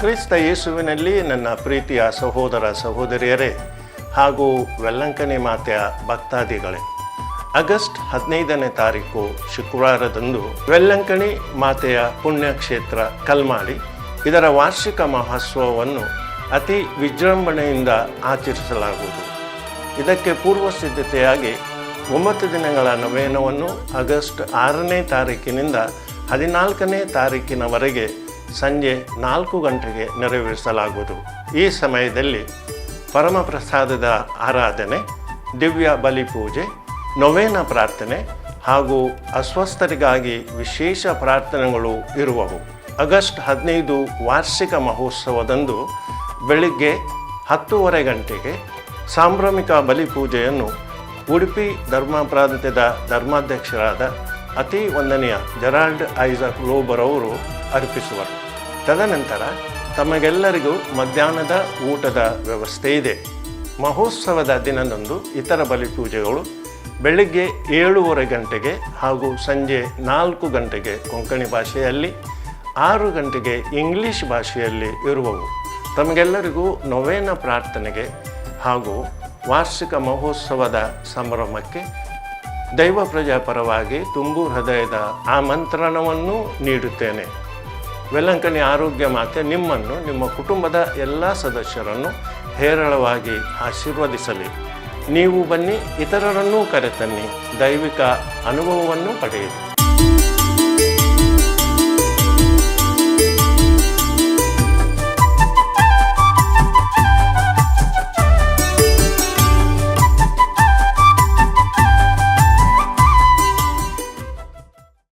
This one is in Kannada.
ಕ್ರಿಸ್ತ ಯೇಸುವಿನಲ್ಲಿ ನನ್ನ ಪ್ರೀತಿಯ ಸಹೋದರ ಸಹೋದರಿಯರೇ ಹಾಗೂ ವೆಲ್ಲಂಕನಿ ಮಾತೆಯ ಭಕ್ತಾದಿಗಳೇ, ಆಗಸ್ಟ್ ಹದಿನೈದನೇ ತಾರೀಕು ಶುಕ್ರವಾರದಂದು ವೆಲ್ಲಂಕಣಿ ಮಾತೆಯ ಪುಣ್ಯಕ್ಷೇತ್ರ ಕಲ್ಮಾಡಿ ಇದರ ವಾರ್ಷಿಕ ಮಹೋತ್ಸವವನ್ನು ಅತಿ ವಿಜೃಂಭಣೆಯಿಂದ ಆಚರಿಸಲಾಗುವುದು. ಇದಕ್ಕೆ ಪೂರ್ವ ಸಿದ್ಧತೆಯಾಗಿ ಒಂಬತ್ತು ದಿನಗಳ ನವೇನವನ್ನು ಆಗಸ್ಟ್ ಆರನೇ ತಾರೀಕಿನಿಂದ ಹದಿನಾಲ್ಕನೇ ತಾರೀಕಿನವರೆಗೆ ಸಂಜೆ ನಾಲ್ಕು ಗಂಟೆಗೆ ನೆರವೇರಿಸಲಾಗುವುದು. ಈ ಸಮಯದಲ್ಲಿ ಪರಮಪ್ರಸಾದದ ಆರಾಧನೆ, ದಿವ್ಯ ಬಲಿಪೂಜೆ ನೊವೇನ ಪ್ರಾರ್ಥನೆ ಹಾಗೂ ಅಸ್ವಸ್ಥರಿಗಾಗಿ ವಿಶೇಷ ಪ್ರಾರ್ಥನೆಗಳು ಇರುವವು. ಆಗಸ್ಟ್ ಹದಿನೈದು ವಾರ್ಷಿಕ ಮಹೋತ್ಸವದಂದು ಬೆಳಿಗ್ಗೆ ಹತ್ತೂವರೆ ಗಂಟೆಗೆ ಸಾಂಭ್ರಮಿಕ ಬಲಿಪೂಜೆಯನ್ನು ಉಡುಪಿ ಧರ್ಮ ಪ್ರಾಂತ್ಯದ ಧರ್ಮಾಧ್ಯಕ್ಷರಾದ ಅತಿ ವಂದನೀಯ ಜೆರಾಲ್ಡ್ ಐಸಕ್ ಲೋಬರ್ ಅವರು ಅರ್ಪಿಸುವರು. ತದನಂತರ ತಮಗೆಲ್ಲರಿಗೂ ಮಧ್ಯಾಹ್ನದ ಊಟದ ವ್ಯವಸ್ಥೆ ಇದೆ. ಮಹೋತ್ಸವದ ದಿನದಂದು ಇತರ ಬಲಿಪೂಜೆಗಳು ಬೆಳಿಗ್ಗೆ ಏಳೂವರೆ ಗಂಟೆಗೆ ಹಾಗೂ ಸಂಜೆ ನಾಲ್ಕು ಗಂಟೆಗೆ ಕೊಂಕಣಿ ಭಾಷೆಯಲ್ಲಿ, ಆರು ಗಂಟೆಗೆ ಇಂಗ್ಲಿಷ್ ಭಾಷೆಯಲ್ಲಿ ಇರುವವು. ತಮಗೆಲ್ಲರಿಗೂ ನೊವೇನ ಪ್ರಾರ್ಥನೆಗೆ ಹಾಗೂ ವಾರ್ಷಿಕ ಮಹೋತ್ಸವದ ಸಂಭ್ರಮಕ್ಕೆ ದೈವ ಪ್ರಜಾ ಪರವಾಗಿ ತುಂಬು ಹೃದಯದ ಆಮಂತ್ರಣವನ್ನು ನೀಡುತ್ತೇನೆ. ವೆಲ್ಲಂಕಣಿ ಆರೋಗ್ಯ ಮಾತೆ ನಿಮ್ಮನ್ನು, ನಿಮ್ಮ ಕುಟುಂಬದ ಎಲ್ಲ ಸದಸ್ಯರನ್ನು ಹೇರಳವಾಗಿ ಆಶೀರ್ವದಿಸಲಿ. ನೀವು ಬನ್ನಿ, ಇತರರನ್ನೂ ಕರೆತನ್ನಿ. ದೈವಿಕ ಅನುಭವವನ್ನು ಪಡೆಯಿರಿ.